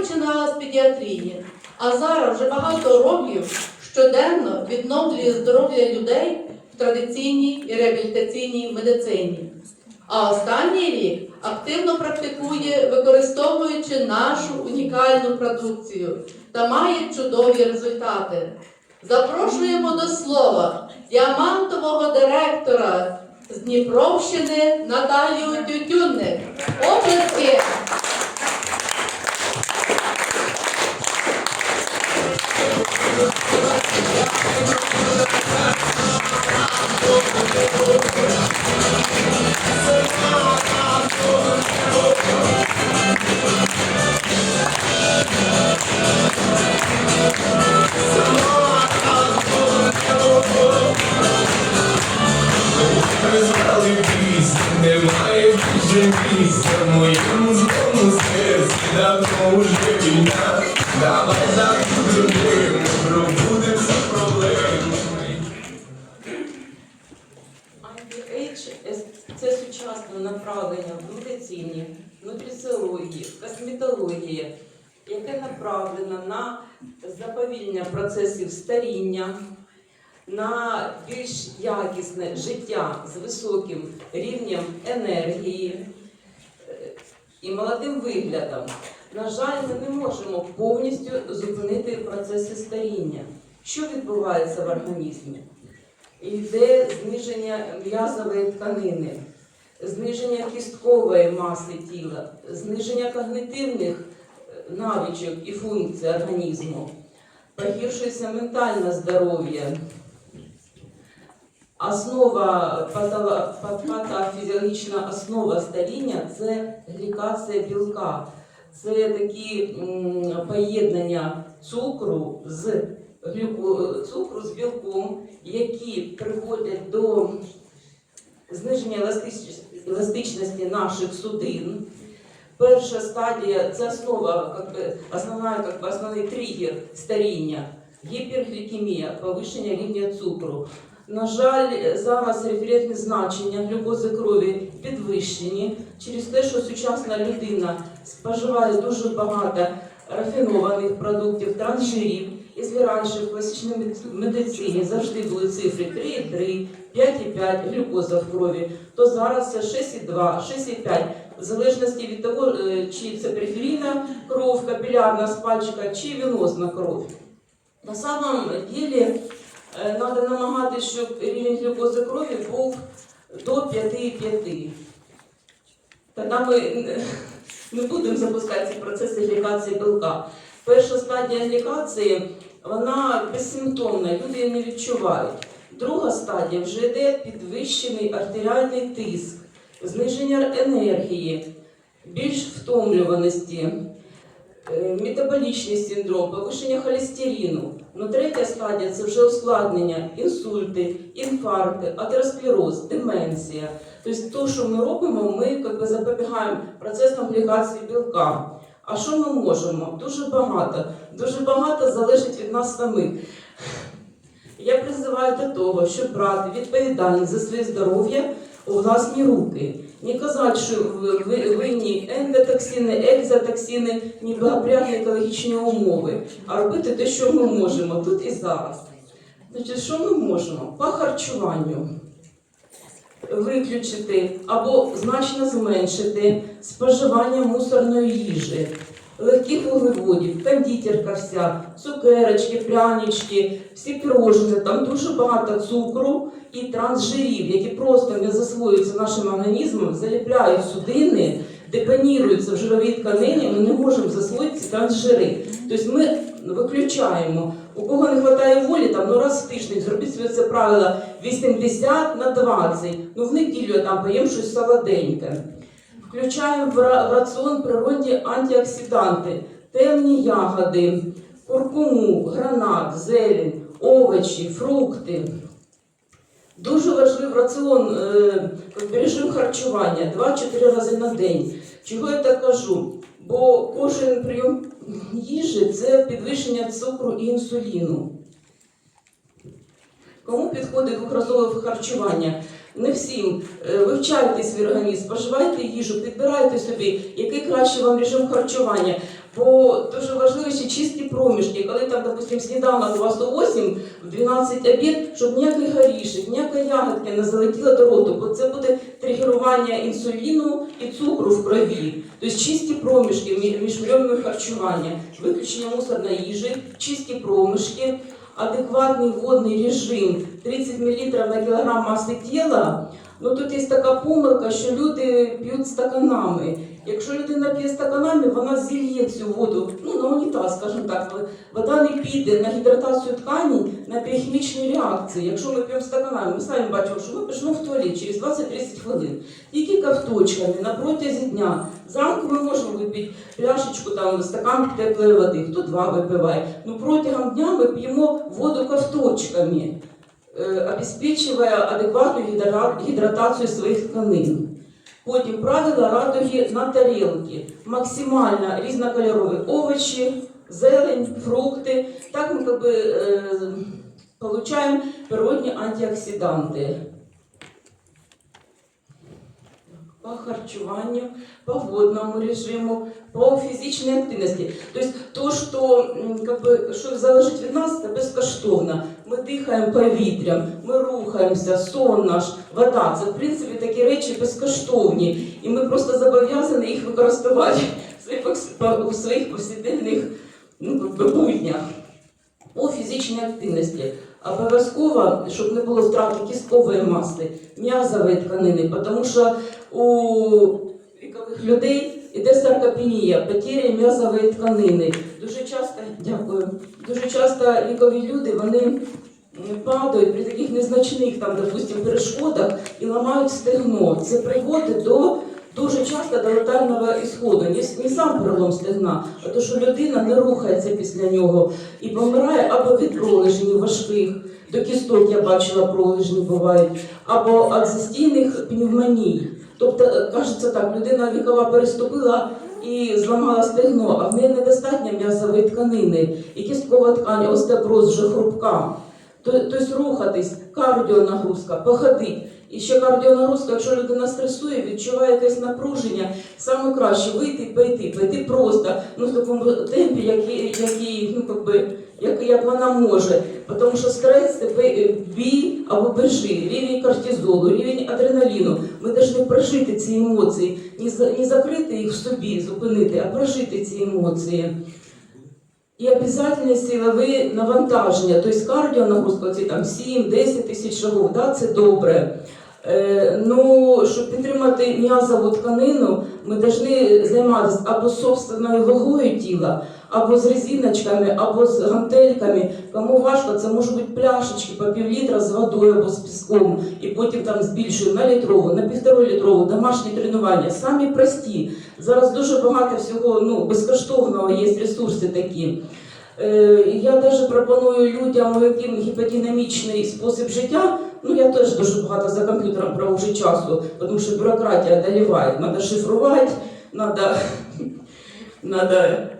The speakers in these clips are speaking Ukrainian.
починала з педіатрії, а зараз вже багато років щоденно відновлює здоров'я людей в традиційній і реабілітаційній медицині. А останній рік активно практикує, використовуючи нашу унікальну продукцію та має чудові результати. Запрошуємо до слова діамантового директора з Дніпровщини Наталію Тютюнник. Оплески! Медицині, нутриціології, косметології, яке направлено на заповільнення процесів старіння, на більш якісне життя з високим рівнем енергії е, і молодим виглядом. На жаль, ми не можемо повністю зупинити процеси старіння. Що відбувається в організмі? Йде зниження м'язової тканини, зниження кісткової маси тіла, зниження когнитивних е, навичок і функцій організму, погіршується ментальне здоров'я. Основа патофізіологічна основа старіння це глікація білка. Це такі поєднання цукру з глюко... цукру з білком, які приводять до зниження еластичності, еластичності наших судин. Перша стадія це основа, как би, основна, как би, основний тригер старіння, гіперглікемія, повищення рівня цукру. На жаль, зараз референтні значення глюкози крові підвищені через те, що сучасна людина споживає дуже багато рафінованих продуктів, трансжирів. Якщо раніше в класичній медицині завжди були цифри 3,3, 5,5 глюкоза в крові, то зараз це 6,2, 6,5, в залежності від того, е, чи це периферійна кров, капілярна з пальчика, чи венозна кров. На самом деле треба намагатися, щоб рівень глюкози крові був до 5,5. Тоді ми не будемо запускати ці процеси глікації білка. Перша стадія глікації, вона безсимптомна, люди її не відчувають. Друга стадія вже йде підвищений артеріальний тиск, зниження енергії, більш втомлюваності, е, метаболічний синдром, повищення холестерину. Ну, третя стадія це вже ускладнення, інсульти, інфаркти, атеросклероз, деменція. Тобто, те, що ми робимо, ми би, запобігаємо процесам глікації білка. А що ми можемо? Дуже багато. Дуже багато залежить від нас самих. Я призиваю до того, щоб брати відповідальність за своє здоров'я у власні руки. Не казати, що ви- ви- винні ендотоксини, екзотоксини, неблагоприятні екологічні умови, а робити те, що ми можемо тут і зараз. Значить, що ми можемо? По харчуванню виключити або значно зменшити споживання мусорної їжі, легких вуглеводів, кондитерка вся, цукерочки, прянички, всі пірожні, там дуже багато цукру і трансжирів, які просто не засвоюються нашим організмом, заліпляють судини, депоніруються в жировій тканині, ми не можемо засвоїти трансжири. Тобто ми виключаємо. У кого не вистачає волі, там ну раз в тиждень зробіть собі це правило 80 на 20. Ну в неділю там поїм щось солоденьке. Включаємо в раціон природні антиоксиданти, темні ягоди, куркуму, гранат, зелень, овочі, фрукти. Дуже важливий раціон, е, режим харчування 2-4 рази на день. Чого я так кажу? Бо кожен прийом їжі це підвищення цукру і інсуліну. Кому підходить двохразове харчування? Не всім. Е, Вивчайте свій організм, споживайте їжу, підбирайте собі, який краще вам режим харчування. Бо дуже важливо ще чисті проміжки. Коли там, допустим, сніданок у вас о 8, в 12 обід, щоб ніякий горішок, ніяка ягодка не залетіла до роту, бо це буде тригерування інсуліну і цукру в крові. Тобто чисті проміжки мі- між прийомами харчування, виключення мусорної їжі, чисті проміжки, адекватний водний режим 30 мл на кілограм маси тіла. Ну тут є така помилка, що люди п'ють стаканами. Якщо людина п'є стаканами, вона зільє цю воду, ну на унітаз, скажімо так, вода не піде на гідратацію тканей, на біохімічні реакції. Якщо ми п'ємо стаканами, ми самі бачимо, що ми пішли в туалет через 20-30 хвилин. Тільки ковточками на протязі дня. Зранку ми можемо випити пляшечку, там стакан теплої води, хто два випиває. Ну протягом дня ми п'ємо воду ковточками, е, обезпечує адекватну гідра- гідратацію своїх тканин. Потім правила радуги на тарілки. Максимально різнокольорові овочі, зелень, фрукти. Так ми как би, е, природні антиоксиданти. По харчуванню, по водному режиму, по фізичній активності. Тобто то, що, как би, що залежить від нас, це безкоштовно. Ми дихаємо повітрям, ми рухаємося, сон наш, вода. Це в принципі такі речі безкоштовні. І ми просто зобов'язані їх використовувати у своїх повсякденних ну, буднях. По фізичній активності. Обов'язково, щоб не було втрати кісткової маси, м'язової тканини, тому що у вікових людей іде саркопенія, потеря м'язової тканини. Дуже часто, дякую, дуже часто вікові люди вони падають при таких незначних там, допустим, перешкодах і ламають стегно. Це приводить до дуже часто до летального ісходу. Не, не сам перелом стегна, а то, що людина не рухається після нього і помирає або від пролежнів важких. До кісток я бачила пролежні бувають, або від застійних пневмоній. Тобто, е, кажеться так, людина вікова переступила і зламала стегно, а в неї недостатньо м'язової тканини, і кісткова ткань, остеопороз вже хрупка. То- Тобто рухатись, кардіонагрузка, походить. І ще кардіонагрузка, якщо людина стресує, відчуває якесь напруження, саме краще вийти пойти, пойти просто, ну в такому темпі, який, який ну, как би, як, як вона може. Тому що стрес це бій або бежи, рівень кортизолу, рівень адреналіну. Ми повинні прожити ці емоції, не закрити їх в собі, зупинити, а прожити ці емоції. І обов'язково силові навантаження, тобто кардіонагрузка, ці там 7-10 тисяч шагів, да, це добре. Е, ну, щоб підтримати м'язову тканину, ми повинні займатися або собственною вагою тіла, або з резиночками, або з гантельками. Кому важко, це можуть бути пляшечки по пів літра з водою або з піском, і потім там збільшуємо на літрову, на півтори літрову, домашні тренування. Самі прості. Зараз дуже багато всього ну, безкоштовного є ресурси такі. Е, Я навіть пропоную людям, яким гіподинамічний спосіб життя. Ну я теж дуже багато за комп'ютером провожу часу, тому що бюрократія одоліває. Треба шифрувати, треба,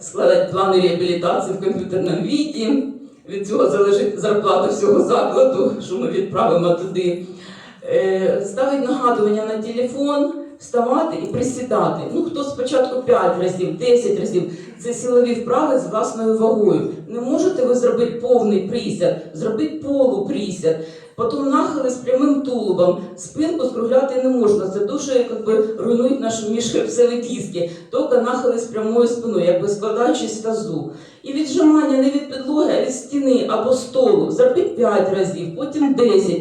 складати плани реабілітації в комп'ютерному віді. Від цього залежить зарплата всього закладу, що ми відправимо туди. Е, Ставить нагадування на телефон, вставати і присідати. Ну, хто спочатку 5 разів, 10 разів. Це силові вправи з власною вагою. Не можете ви зробити повний присяд, зробіть полуприсяд. Потім нахили з прямим тулубом. Спинку скругляти не можна. Це дуже якби, руйнують наші міжхребцеві кістки. Тільки нахили з прямою спиною, якби складаючись тазу. І віджимання не від підлоги, а від стіни або столу. Зробіть 5 разів, потім 10.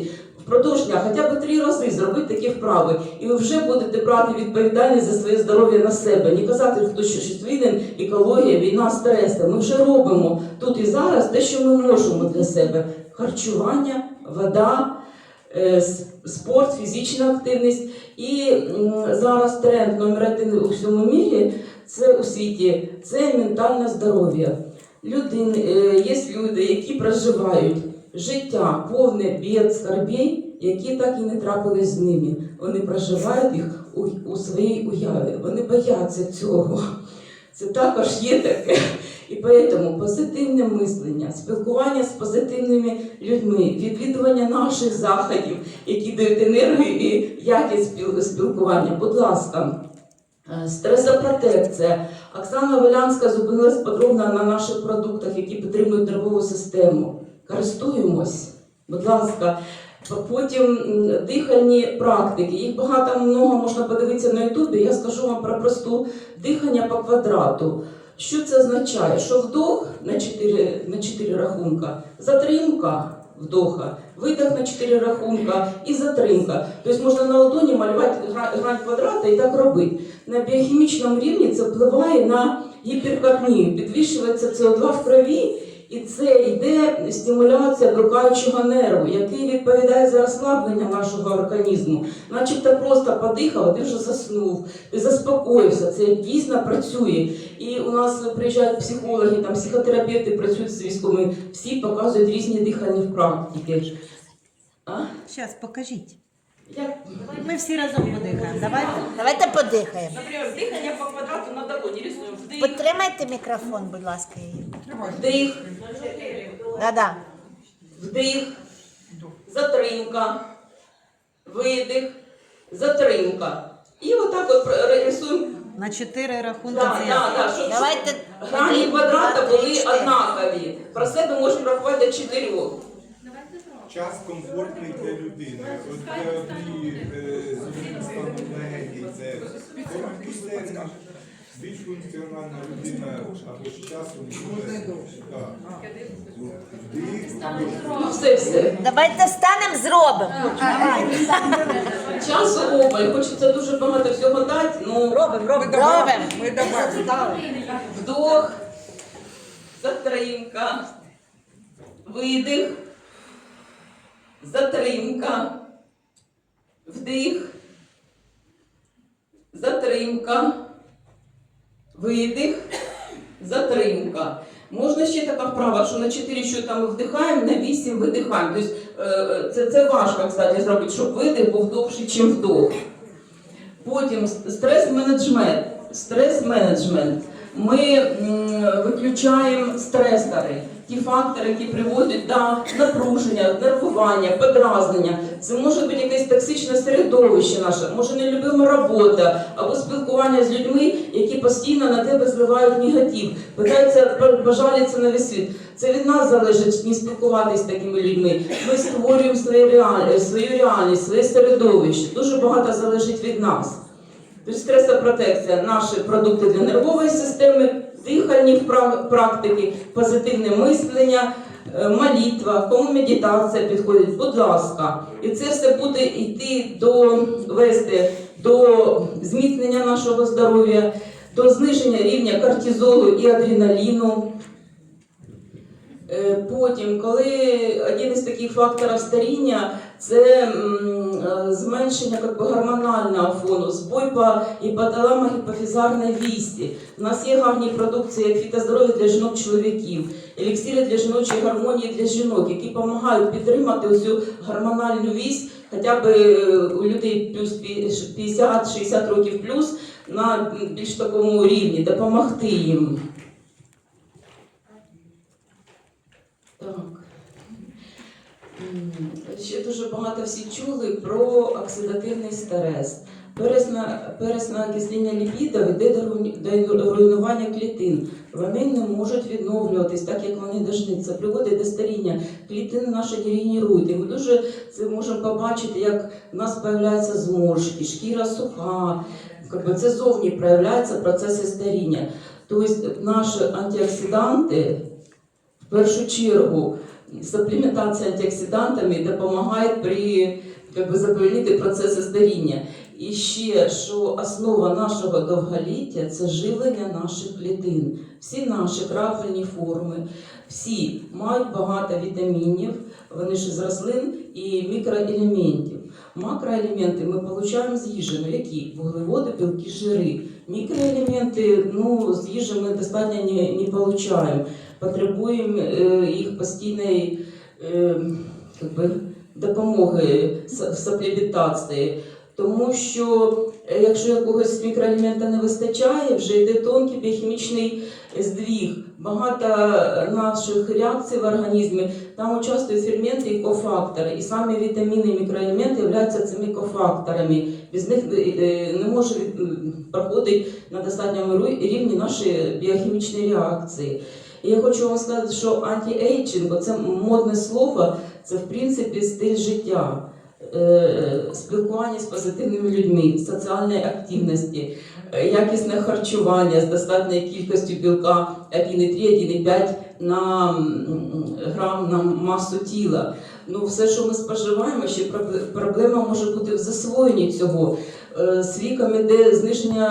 Впродовж дня хоча б три рази зробити такі вправи, і ви вже будете брати відповідальність за своє здоров'я на себе. Не казати, хто що щось винен, екологія, війна, стрес. Ми вже робимо тут і зараз те, що ми можемо для себе: харчування, вода, е, спорт, фізична активність. І зараз тренд номер один у всьому мірі це у світі це ментальне здоров'я. Е, є люди, які проживають життя повне бід, скарбів, які так і не трапились з ними. Вони проживають їх у, у своїй уяві. Вони бояться цього. Це також є таке. І тому позитивне мислення, спілкування з позитивними людьми, відвідування наших заходів, які дають енергію і якість спілкування. Будь ласка, е, стресопротекція, Оксана Волянська зупинилась подробно на наших продуктах, які підтримують нервову систему. Користуємось, будь ласка. Потім дихальні практики. Їх багато много можна подивитися на Ютубі. Я скажу вам про просту дихання по квадрату. Що це означає? Що вдох на 4, на 4 рахунка, затримка вдоха, видох на 4 рахунка і затримка. Тобто можна на ладоні малювати гра- грань квадрата і так робити. На біохімічному рівні це впливає на гіперкапнію, підвищується СО2 в крові, і це йде стимуляція блукаючого нерву, який відповідає за розслаблення нашого організму. Начебто просто подихав, ти вже заснув, ти заспокоївся. Це дійсно працює. І у нас приїжджають психологи, там психотерапевти працюють з військовими, всі показують різні дихальні практики. Зараз покажіть. Як? Ми всі разом подихаємо. Давайте. Давайте подихаємо. Наприклад, дихання по квадрату на долоні рисуємо Потримайте мікрофон, будь ласка, її. Вдих, Да-да. вдих, затримка, видих, затримка. І отак от рисуємо. На чотири рахунки Да, да, да, щоб Давайте грані один, квадрата два, три, були чотири. однакові. Про себе можемо рахувати до чотирьох. Час комфортний для людини. От для однієї е, з станом легені це 40 більш функціональна людина або з часом буде. так. Вдих, Ну все, все. Давайте встанемо, зробимо. Часу обмаль, хочеться дуже багато всього дати, ну Робимо, робимо. Робимо. вдох, затримка, видих, затримка, вдих, затримка, видих, затримка. Можна ще така вправа, що на 4 що там вдихаємо, на 8 видихаємо. Тобто е, це, це важко, кстати, зробити, щоб видих був довший, ніж вдох. Потім стрес-менеджмент. Стрес-менеджмент. Ми виключаємо стресори, ті фактори, які приводять до напруження, нервування, подразнення. Це може бути якесь токсичне середовище наше, може нелюбима робота або спілкування з людьми, які постійно на тебе зливають негатив, питаються пожалітися на весь світ. Це від нас залежить не спілкуватися з такими людьми. Ми створюємо свою реальність, свою реальність, своє середовище. Дуже багато залежить від нас. Тобто стресопротекція, наші продукти для нервової системи, дихальні практики, позитивне мислення, е, молитва, кому медитація підходить, будь ласка. І це все буде йти до вести до зміцнення нашого здоров'я, до зниження рівня кортизолу і адреналіну. Е, Потім, коли один із таких факторів старіння це е, зменшення би, гормонального фону, збой по іпоталамо-гіпофізарної вісті. У нас є гарні продукції як фітоздоров'я для жінок-чоловіків, еліксири для жіночої гармонії для жінок, які допомагають підтримати цю гормональну вість хоча б е, у людей плюс пі- 50-60 років плюс на більш такому рівні, допомогти їм. Так. М, Ще дуже багато всі чули про оксидативний стрес. Пересна, окислення ліпідів йде до, руйнування клітин. Вони не можуть відновлюватись так, як вони повинні. Це приводить до старіння. Клітини наші не регенерують. І ми дуже це можемо побачити, як в нас з'являються зморшки, шкіра суха. Це зовні проявляються процеси старіння. Тобто наші антиоксиданти в першу чергу сапліментація антиоксидантами допомагає при как заповільнити процеси старіння. І ще, що основа нашого довголіття це живлення наших клітин. Всі наші крапельні форми, всі мають багато вітамінів, вони ж з рослин і мікроелементів. Макроелементи ми отримуємо з їжі, ну які? Вуглеводи, білки, жири. Мікроелементи ну, з їжі ми достатньо не отримуємо. Потребуємо їх постійної е, как би, допомоги в сапліментації. Тому що е, якщо якогось мікроелемента не вистачає, вже йде тонкий біохімічний здвіг. Багато наших реакцій в організмі там участвують ферменти і кофактори. І самі вітаміни і мікроелементи являються цими кофакторами. Без них е, е, не може проходити на достатньому рівні наші біохімічні реакції. І я хочу вам сказати, що антиейджинг, це модне слово, це в принципі стиль життя. Е, Спілкування з позитивними людьми, соціальної активності, е, якісне харчування з достатньою кількістю білка 1,3-1,5 на грам на масу тіла. Ну, все, що ми споживаємо, ще проблема може бути в засвоєнні цього. Е, З віком іде зниження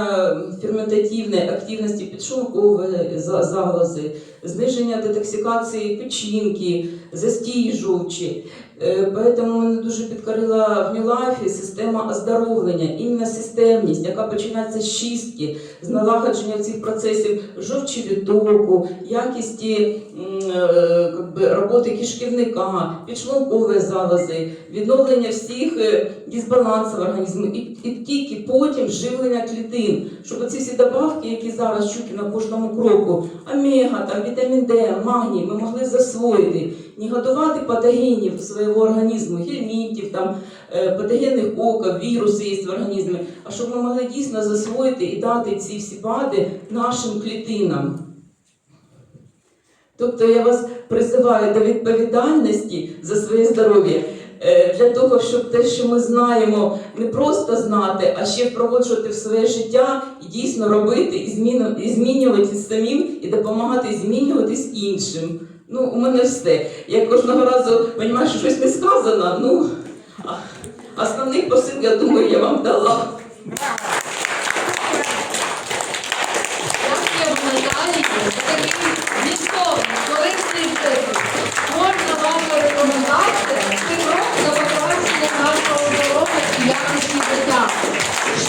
ферментативної активності підшлункової за- залози, зниження детоксикації печінки, застій жовчі. Е, Поэтому мене дуже підкорила в Мілафі система оздоровлення, іменно системність, яка починається з чистки, з налагодження цих процесів жовчовідтоку, якісті е, роботи кишківника, підшлункової залози, відновлення всіх е, дисбалансів організму і тільки потім живлення клітин, щоб ці всі добавки, які зараз чути на кожному кроку, омега, там, вітамін Д, магній, ми могли засвоїти, не годувати патогенів свого організму, гельмінтів, там, е, патогенних ока, віруси є в організмі, а щоб ми могли дійсно засвоїти і дати ці всі БАДи нашим клітинам. Тобто я вас призиваю до відповідальності за своє здоров'я. е, Для того, щоб те, що ми знаємо, не просто знати, а ще впроваджувати в своє життя і дійсно робити, і, зміну, і змінювати самим, і допомагати змінюватись іншим. Ну, у мене все. Я кожного разу розумію, що щось не сказано. Ну, а основних посил, я думаю, я вам дала.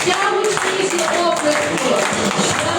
Дякуємо Наталії за